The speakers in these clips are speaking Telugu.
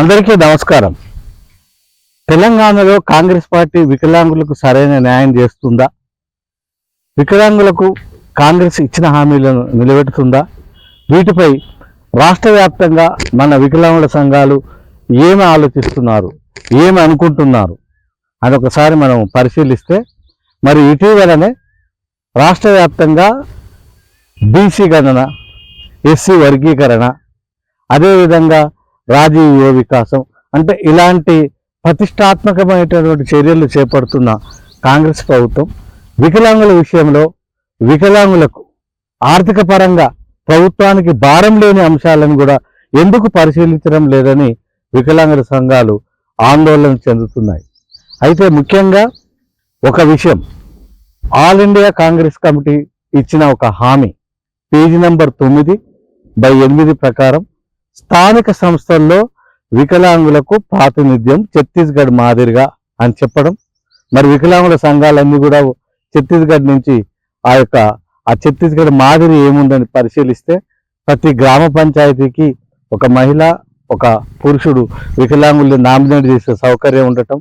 అందరికీ నమస్కారం. తెలంగాణలో కాంగ్రెస్ పార్టీ వికలాంగులకు సరైన న్యాయం చేస్తుందా? వికలాంగులకు కాంగ్రెస్ ఇచ్చిన హామీలను నిలబెడుతుందా? వీటిపై రాష్ట్ర వ్యాప్తంగా మన వికలాంగుల సంఘాలు ఏమి ఆలోచిస్తున్నారు? ఏమి అనుకుంటున్నారు? అని ఒకసారి మనం పరిశీలిస్తే మరి ఇటీవలనే రాష్ట్ర వ్యాప్తంగా బీసీ గణన ఎస్సీ వర్గీకరణ అదేవిధంగా రాజీవ్ యువ వికాసం? అంటే ఇలాంటి ప్రతిష్టాత్మకమైనటువంటి చర్యలు చేపడుతున్న కాంగ్రెస్ ప్రభుత్వం వికలాంగుల విషయంలో వికలాంగులకు ఆర్థిక పరంగా ప్రభుత్వానికి భారం లేని అంశాలను కూడా ఎందుకు పరిశీలించడం లేదని వికలాంగుల సంఘాలు ఆందోళన చెందుతున్నాయి. అయితే ముఖ్యంగా ఒక విషయం. ఆల్ ఇండియా కాంగ్రెస్ కమిటీ ఇచ్చిన ఒక హామీ పేజీ నెంబర్ తొమ్మిది బై ఎనిమిది ప్రకారం స్థానిక సంస్థల్లో వికలాంగులకు ప్రాతినిధ్యం ఛత్తీస్గఢ్ మాదిరిగా అని చెప్పడం. మరి వికలాంగుల సంఘాలన్నీ కూడా ఛత్తీస్గఢ్ నుంచి ఆ యొక్క ఆ ఛత్తీస్గఢ్ మాదిరి ఏముందని పరిశీలిస్తే ప్రతి గ్రామ పంచాయతీకి ఒక మహిళ ఒక పురుషుడు వికలాంగుల్ని నామినేట్ చేసే సౌకర్యం ఉండటం.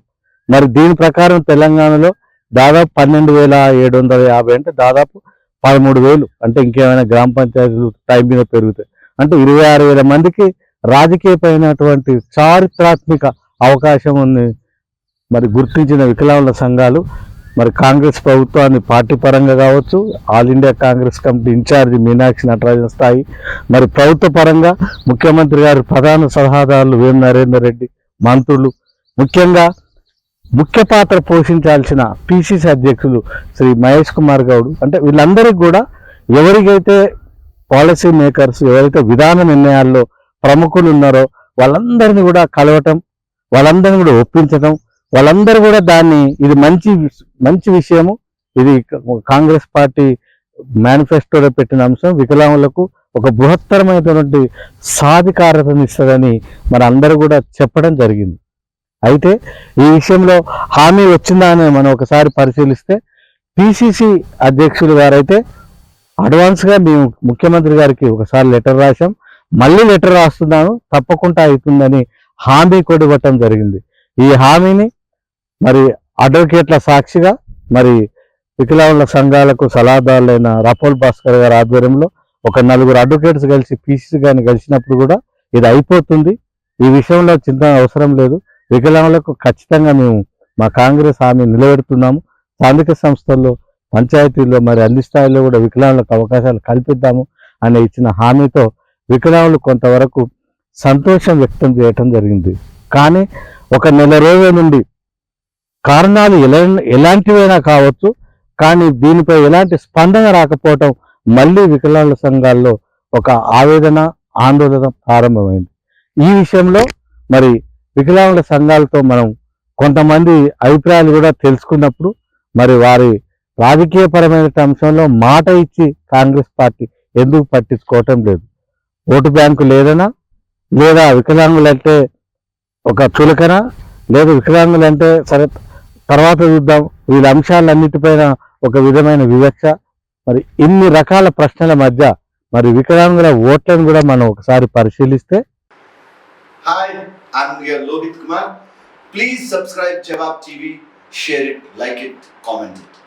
మరి దీని ప్రకారం తెలంగాణలో దాదాపు పన్నెండు వేల ఏడు వందల యాభై అంటే దాదాపు పదమూడు వేలు. అంటే ఇంకేమైనా గ్రామ పంచాయతీలు టైం మీద పెరుగుతాయి. అంటే ఇరవై ఆరు వేల మందికి రాజకీయపైనటువంటి చారిత్రాత్మక అవకాశం ఉంది. మరి గుర్తించిన వికలాంగుల సంఘాలు మరి కాంగ్రెస్ ప్రభుత్వాన్ని పార్టీ పరంగా కావచ్చు all India Congress committee incharge Meenakshi Natarajan స్థాయి మరి ప్రభుత్వ పరంగా ముఖ్యమంత్రి గారి ప్రధాన సలహాదారులు వేం నరేందర్ రెడ్డి మంత్రులు ముఖ్యంగా ముఖ్య పాత్ర పోషించాల్సిన పిసిసి అధ్యక్షులు శ్రీ మహేష్ కుమార్ గౌడ్. అంటే వీళ్ళందరికీ కూడా ఎవరికైతే పాలసీ మేకర్స్ ఎవరైతే విధాన నిర్ణయాల్లో ప్రముఖులు ఉన్నారో వాళ్ళందరినీ కూడా కలవటం వాళ్ళందరినీ కూడా ఒప్పించటం వాళ్ళందరూ కూడా దాన్ని ఇది మంచి మంచి విషయము. ఇది కాంగ్రెస్ పార్టీ మేనిఫెస్టోలో పెట్టిన అంశం. వికలాంగులకు ఒక బృహత్తరమైనటువంటి సాధికారతను ఇస్తుందని మన అందరూ కూడా చెప్పడం జరిగింది. అయితే ఈ విషయంలో హామీ వచ్చిందా అని మనం ఒకసారి పరిశీలిస్తే పిసిసి అధ్యక్షులు గారైతే అడ్వాన్స్గా మేము ముఖ్యమంత్రి గారికి ఒకసారి లెటర్ రాశాం. మళ్ళీ లెటర్ రాస్తున్నాను. తప్పకుండా అవుతుందని హామీ కూడా జరిగింది. ఈ హామీని మరి అడ్వకేట్ల సాక్షిగా మరి వికలాంగుల సంఘాలకు సలహాదారులైన రపోల్ భాస్కర్ గారి ఆధ్వర్యంలో ఒక నలుగురు అడ్వకేట్స్ కలిసి పీసీసీ గారిని కలిసినప్పుడు కూడా ఇది అయిపోతుంది. ఈ విషయంలో చింత అవసరం లేదు. వికలాంగులకు ఖచ్చితంగా మేము మా కాంగ్రెస్ హామీ నిలబెడుతున్నాము. స్థానిక సంస్థల్లో పంచాయతీల్లో మరి అన్ని స్థాయిలో కూడా వికలాంగులకు అవకాశాలు కల్పిద్దాము అనే ఇచ్చిన హామీతో వికలాంగులు కొంతవరకు సంతోషం వ్యక్తం చేయటం జరిగింది. కానీ ఒక నెల రోజుల నుండి కారణాలు ఎలా ఎలాంటివైనా కావచ్చు కానీ దీనిపై ఎలాంటి స్పందన రాకపోవటం మళ్ళీ వికలాంగుల సంఘాల్లో ఒక ఆవేదన ఆందోళన ప్రారంభమైంది. ఈ విషయంలో మరి వికలాంగుల సంఘాలతో మనం కొంతమంది అభిప్రాయాలు కూడా తెలుసుకున్నప్పుడు మరి వారి రాజకీయపరమైన అంశంలో మాట ఇచ్చి కాంగ్రెస్ పార్టీ ఎందుకు పట్టించుకోవటం లేదు. ఓటు బ్యాంకు లేదనా? లేదా వికలాంగులంటే ఒక చులకన? లేదా వికలాంగులంటే సరే తర్వాత చూద్దాం. వీళ్ళ అంశాలన్నిటిపైన ఒక విధమైన వివక్ష. మరి ఇన్ని రకాల ప్రశ్నల మధ్య మరి వికలాంగుల ఓట్లను కూడా మనం ఒకసారి పరిశీలిస్తే. Hi Lohith Kumar please subscribe Jawab TV share it like it comment it.